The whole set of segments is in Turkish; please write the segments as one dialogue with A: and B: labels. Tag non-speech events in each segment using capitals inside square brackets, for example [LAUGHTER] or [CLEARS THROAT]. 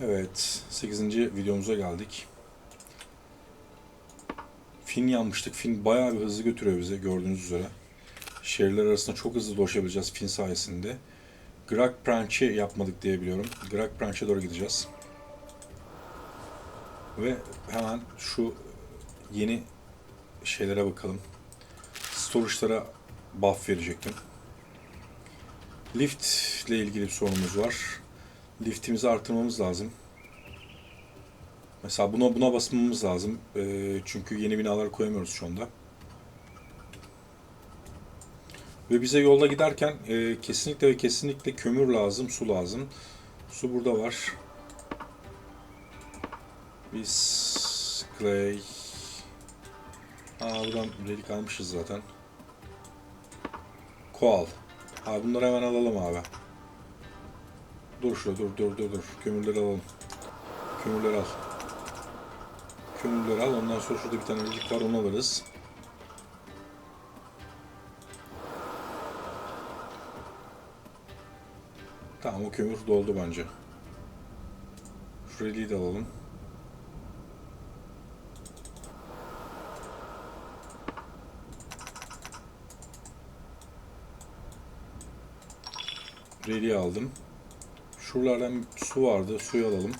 A: Evet, 8. videomuza geldik. Fin yanmıştık. Fin bayağı bir hızlı götürüyor bize gördüğünüz üzere. Şehirler arasında çok hızlı dolaşabileceğiz Fin sayesinde. Grag Branch'i yapmadık diye biliyorum. Grag Branch'e doğru gideceğiz. Ve hemen şu yeni şeylere bakalım. Storage'lara buff verecektim. Lift ile ilgili bir sorunumuz var. Liftimizi artırmamız lazım. Mesela buna buna basmamız lazım. Ee, çünkü yeni binalar koyamıyoruz şu anda. Ve bize yolda giderken e, kesinlikle ve kesinlikle kömür lazım, su lazım. Su burada var. Biz clay. Aa buradan relik almışız zaten. Koal. Ha bunları hemen alalım abi. Dur şurada dur dur dur dur. Kömürleri alalım. Kömürleri al. Kömürleri al. Ondan sonra şurada bir tane relik var onu alırız. Tamam o kömür doldu bence. Şu reliği de alalım. Reliği aldım. Şuralardan su vardı. Suyu alalım.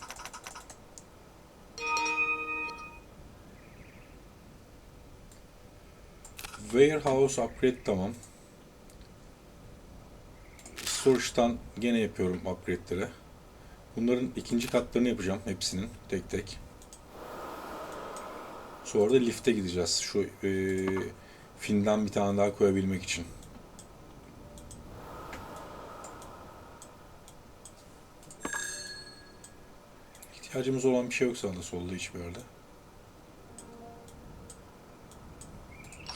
A: Warehouse upgrade tamam. Storage'dan gene yapıyorum upgrade'leri. Bunların ikinci katlarını yapacağım hepsinin tek tek. Sonra da lift'e gideceğiz. Şu e, Fin'den bir tane daha koyabilmek için. İhtiyacımız olan bir şey yok sağda solda hiçbir yerde.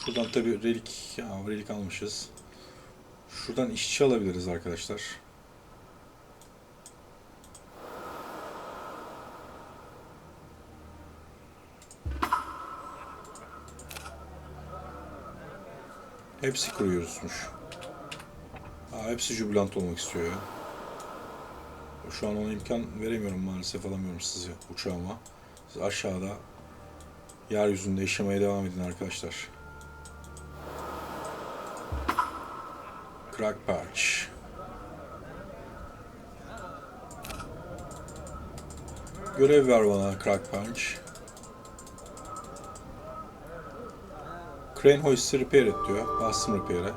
A: Şuradan tabi relik, ya relik almışız. Şuradan işçi alabiliriz arkadaşlar. Hepsi kuruyoruzmuş. Aa, hepsi jubilant olmak istiyor ya. Şu an ona imkan veremiyorum maalesef alamıyorum sizi uçağıma. Siz aşağıda yeryüzünde yaşamaya devam edin arkadaşlar. Crack Patch. Görev ver bana Crack Punch. Crane Hoist'i repair et diyor. Bastım repair'e.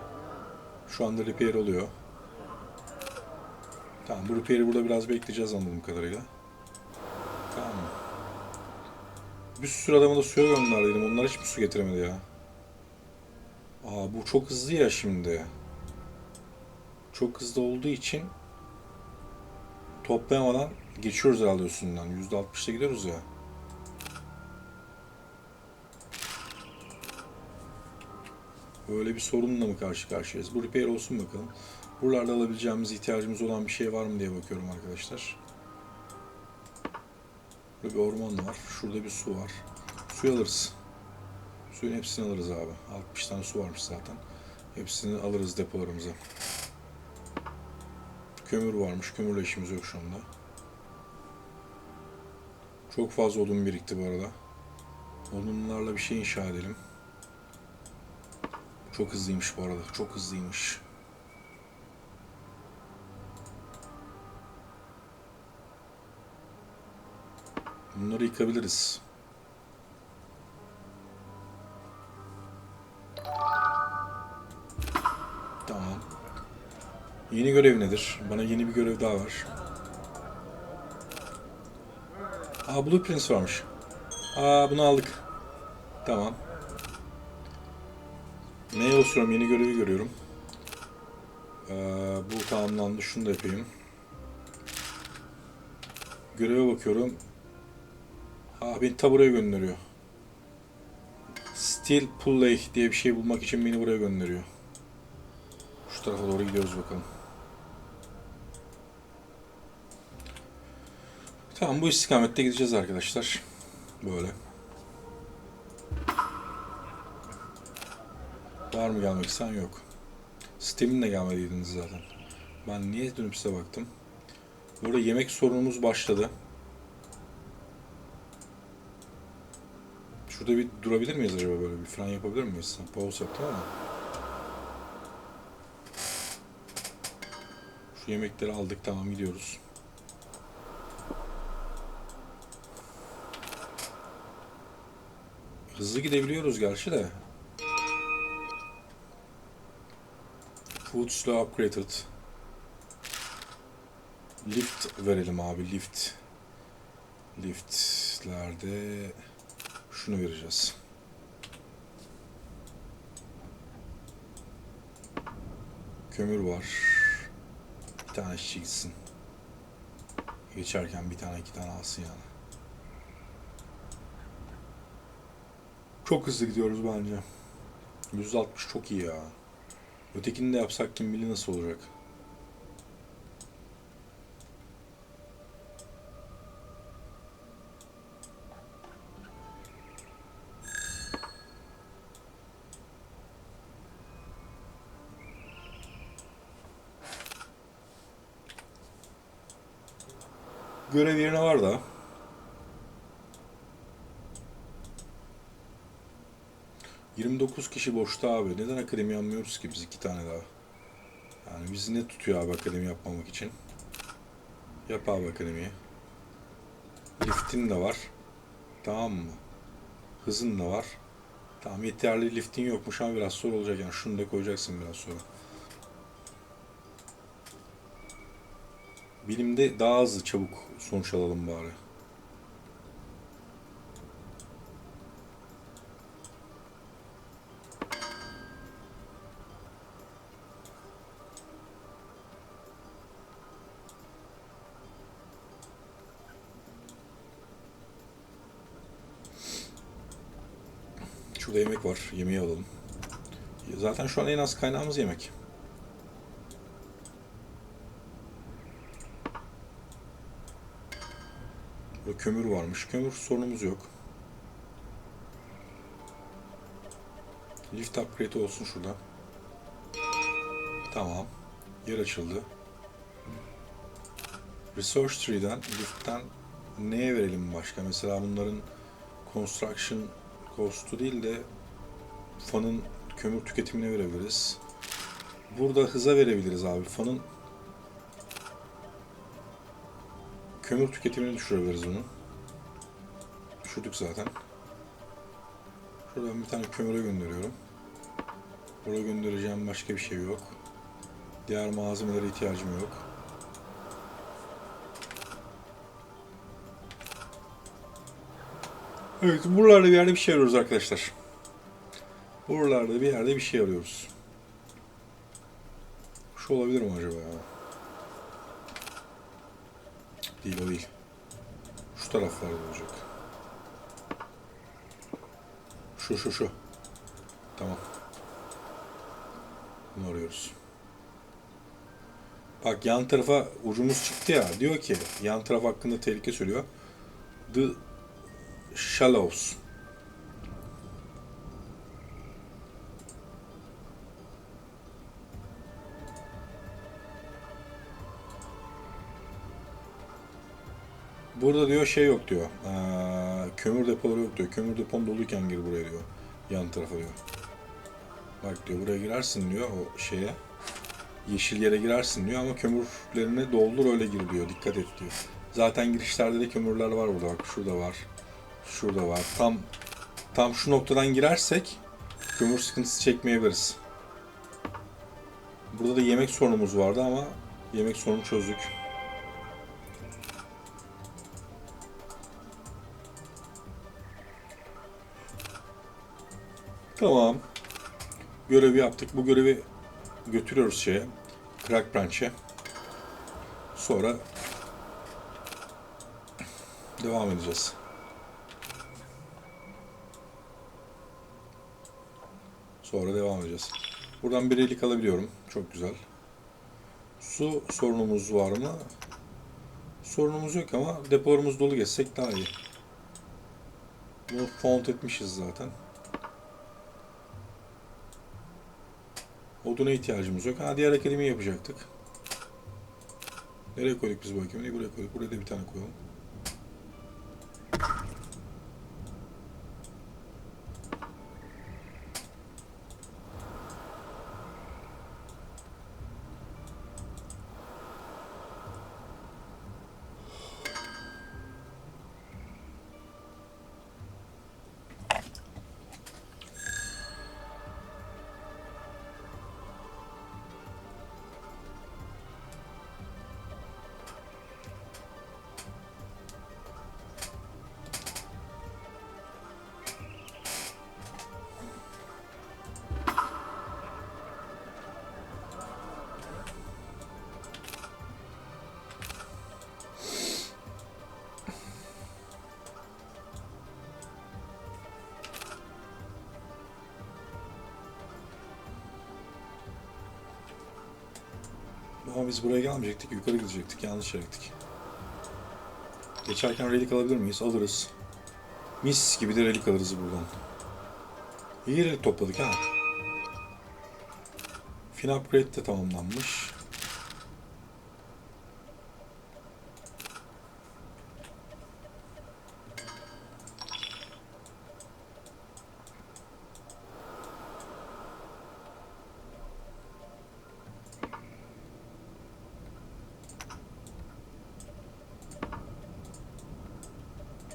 A: Şu anda repair oluyor. Tamam bu repair'i burada biraz bekleyeceğiz anladığım kadarıyla. Tamam. Bir sürü adamı da suya gönderdim. Onlar hiç mi su getiremedi ya? Aa bu çok hızlı ya şimdi. Çok hızlı olduğu için toplayamadan geçiyoruz herhalde üstünden. %60'da gidiyoruz ya. Böyle bir sorunla mı karşı karşıyayız? Bu repair olsun bakalım. Buralarda alabileceğimiz, ihtiyacımız olan bir şey var mı diye bakıyorum arkadaşlar. Burada bir orman var. Şurada bir su var. Suyu alırız. Suyun hepsini alırız abi. 60 tane su varmış zaten. Hepsini alırız depolarımıza. Kömür varmış. Kömürle işimiz yok şu anda. Çok fazla odun birikti bu arada. Odunlarla bir şey inşa edelim. Çok hızlıymış bu arada. Çok hızlıymış. Bunları yıkabiliriz. Tamam. Yeni görev nedir? Bana yeni bir görev daha var. Aa Blueprints varmış. Aa bunu aldık. Tamam. Neye basıyorum? Yeni görevi görüyorum. Ee, bu tamamlandı. Şunu da yapayım. Göreve bakıyorum. Aa beni ta buraya gönderiyor. Steel Pulley diye bir şey bulmak için beni buraya gönderiyor. Şu tarafa doğru gidiyoruz bakalım. Tamam bu istikamette gideceğiz arkadaşlar. Böyle. Var mı gelmek isteyen yok. Steam'in de gelmediydiniz zaten. Ben niye dönüp size baktım. Burada yemek sorunumuz başladı. Şurada bir durabilir miyiz acaba böyle bir fren yapabilir miyiz? Pause yaptım ama. Şu yemekleri aldık tamam gidiyoruz. Hızlı gidebiliyoruz gerçi de. Food slow upgraded. Lift verelim abi lift. Liftlerde şunu vereceğiz. Kömür var. Bir tane işçi gitsin. Geçerken bir tane iki tane alsın yani. Çok hızlı gidiyoruz bence. 160 çok iyi ya. Ötekini de yapsak kim bilir nasıl olacak. Görev yerine var da. ...29 kişi boşta abi. Neden akademi yapmıyoruz ki biz iki tane daha? Yani bizi ne tutuyor abi akademi yapmamak için? Yap abi akademiyi. Liftin de var. Tamam mı? Hızın da var. Tamam yeterli liftin yokmuş ama biraz zor olacak yani. Şunu da koyacaksın biraz sonra. Bilimde daha hızlı çabuk sonuç alalım bari. Şurada yemek var. Yemeği alalım. Zaten şu an en az kaynağımız yemek. Kömür varmış. Kömür sorunumuz yok. Lift upgrade olsun şurada. Tamam. Yer açıldı. Resource tree'den, lift'ten neye verelim başka? Mesela bunların construction cost'u değil de fanın kömür tüketimine verebiliriz. Burada hıza verebiliriz abi. Fanın kömür tüketimini düşürebiliriz bunu. Düşürdük zaten. Şuradan bir tane kömüre gönderiyorum. Buraya göndereceğim başka bir şey yok. Diğer malzemelere ihtiyacım yok. Evet, buralarda bir yerde bir şey arıyoruz arkadaşlar. Buralarda bir yerde bir şey arıyoruz. Şu olabilir mi acaba ya? Değil o değil. Şu taraflarda olacak. Şu şu şu. Tamam. Bunu arıyoruz. Bak yan tarafa ucumuz çıktı ya. Diyor ki yan taraf hakkında tehlike söylüyor. The Shallows. Burada diyor şey yok diyor. Ee, kömür depoları yok diyor. Kömür depon doluyken gir buraya diyor. Yan tarafa diyor. Bak diyor buraya girersin diyor o şeye. Yeşil yere girersin diyor ama kömürlerini doldur öyle gir diyor. Dikkat et diyor. Zaten girişlerde de kömürler var burada. Bak şurada var. Şurada var. Tam tam şu noktadan girersek kömür sıkıntısı çekmeyebiliriz. Burada da yemek sorunumuz vardı ama yemek sorunu çözdük. Tamam. Görevi yaptık. Bu görevi götürüyoruz şeye. Crack Branch'e. Sonra devam edeceğiz. Sonra devam edeceğiz. Buradan bir elik alabiliyorum. Çok güzel. Su sorunumuz var mı? Sorunumuz yok ama depolarımız dolu geçsek daha iyi. Bunu font etmişiz zaten. Oduna ihtiyacımız yok. Ha diğer akademi yapacaktık. Nereye koyduk biz bu akademiyi? Buraya koyduk. Buraya da bir tane koyalım. Ama biz buraya gelmeyecektik. Yukarı gidecektik. Yanlış yere gittik. Geçerken relik alabilir miyiz? Alırız. Mis gibi de relik alırız buradan. İyi relik topladık ha. Fin upgrade de tamamlanmış.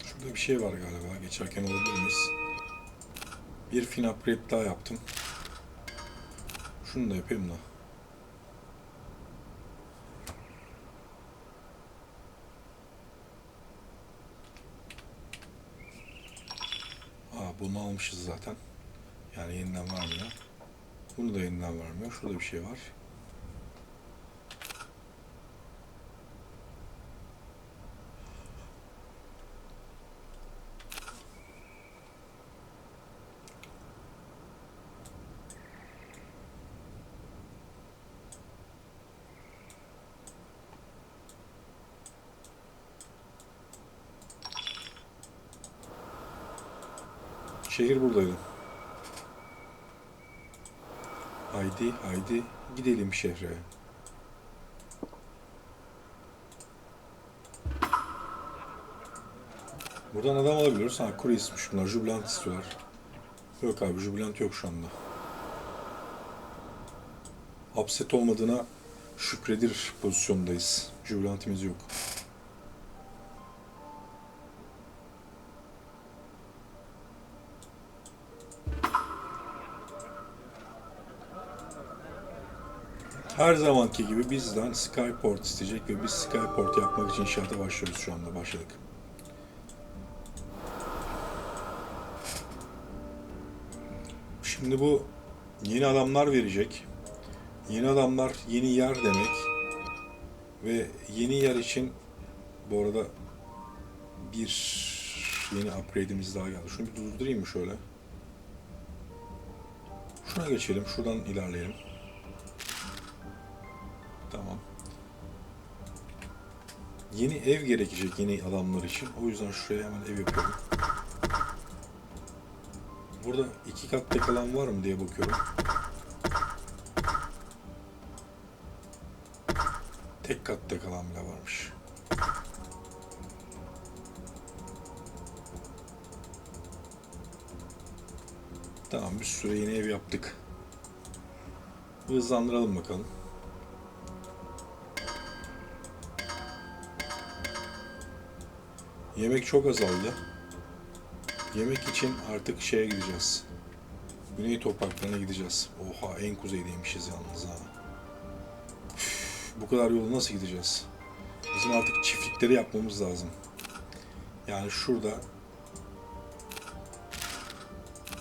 A: Şurada bir şey var galiba. Geçerken alabilir miyiz? Bir fin upgrade daha yaptım. Şunu da yapayım da. Aa bunu almışız zaten. Yani yeniden vermiyor. Bunu da yeniden vermiyor. Şurada bir şey var. Şehir buradaydı. Haydi haydi gidelim şehre. Buradan adam alabiliyoruz. Ha kuru ismiş bunlar. Jubilant istiyorlar. Yok abi jubilant yok şu anda. Hapset olmadığına şükredir pozisyondayız. Jubilantimiz yok. Her zamanki gibi bizden Skyport isteyecek ve biz Skyport yapmak için inşaata başlıyoruz şu anda. Başladık. Şimdi bu yeni adamlar verecek. Yeni adamlar yeni yer demek. Ve yeni yer için bu arada bir yeni upgrade'imiz daha geldi. Şunu bir durdurayım mı şöyle? Şuna geçelim. Şuradan ilerleyelim. Yeni ev gerekecek yeni adamlar için. O yüzden şuraya hemen ev yapıyorum. Burada iki kat tek alan var mı diye bakıyorum. Tek kat tek bile varmış. Tamam bir süre yeni ev yaptık. Hızlandıralım bakalım. Yemek çok azaldı. Yemek için artık şeye gideceğiz. Güney topraklarına gideceğiz. Oha en kuzeydeymişiz yalnız ha. Üf, bu kadar yolu nasıl gideceğiz? Bizim artık çiftlikleri yapmamız lazım. Yani şurada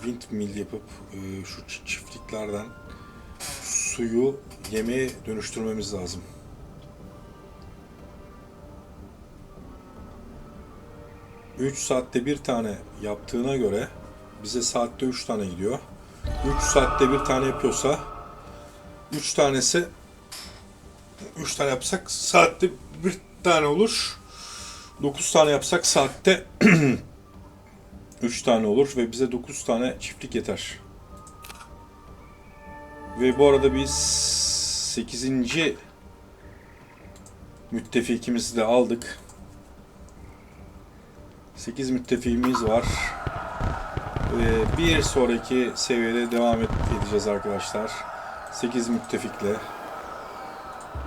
A: windmill yapıp e, şu çi- çiftliklerden suyu yemeğe dönüştürmemiz lazım. Üç saatte bir tane yaptığına göre bize saatte üç tane gidiyor. Üç saatte bir tane yapıyorsa üç tanesi üç tane yapsak saatte bir tane olur. Dokuz tane yapsak saatte [CLEARS THROAT] üç tane olur ve bize dokuz tane çiftlik yeter. Ve bu arada biz 8. müttefikimizi de aldık. 8 müttefiğimiz var. Ve bir sonraki seviyede devam edeceğiz arkadaşlar. 8 müttefikle.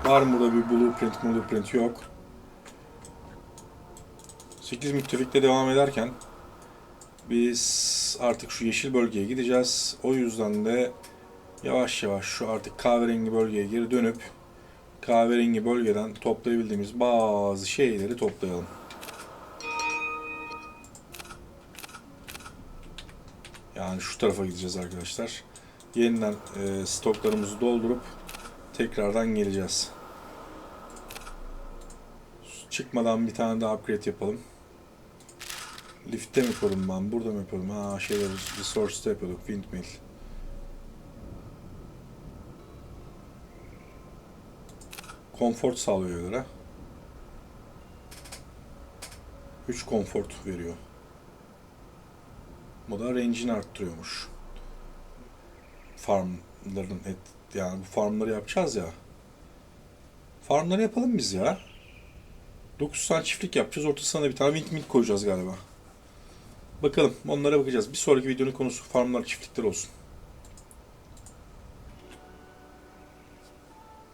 A: Var mı burada bir blueprint, blueprint yok. 8 müttefikle devam ederken biz artık şu yeşil bölgeye gideceğiz. O yüzden de yavaş yavaş şu artık kahverengi bölgeye geri dönüp kahverengi bölgeden toplayabildiğimiz bazı şeyleri toplayalım. Yani şu tarafa gideceğiz arkadaşlar. Yeniden e, stoklarımızı doldurup tekrardan geleceğiz. Çıkmadan bir tane daha upgrade yapalım. Lift'te mi yapıyordum ben? Burada mı yapıyordum? Ha şeyler Resource'da yapıyorduk. Windmill. Konfor sağlıyor göre. 3 konfort veriyor. Bu da range'ini arttırıyormuş. Farmların et, yani bu farmları yapacağız ya. Farmları yapalım biz ya. 9 tane çiftlik yapacağız. Ortasına da bir tane wing wing koyacağız galiba. Bakalım onlara bakacağız. Bir sonraki videonun konusu farmlar çiftlikler olsun.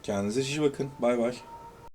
A: Kendinize iyi bakın. Bay bay.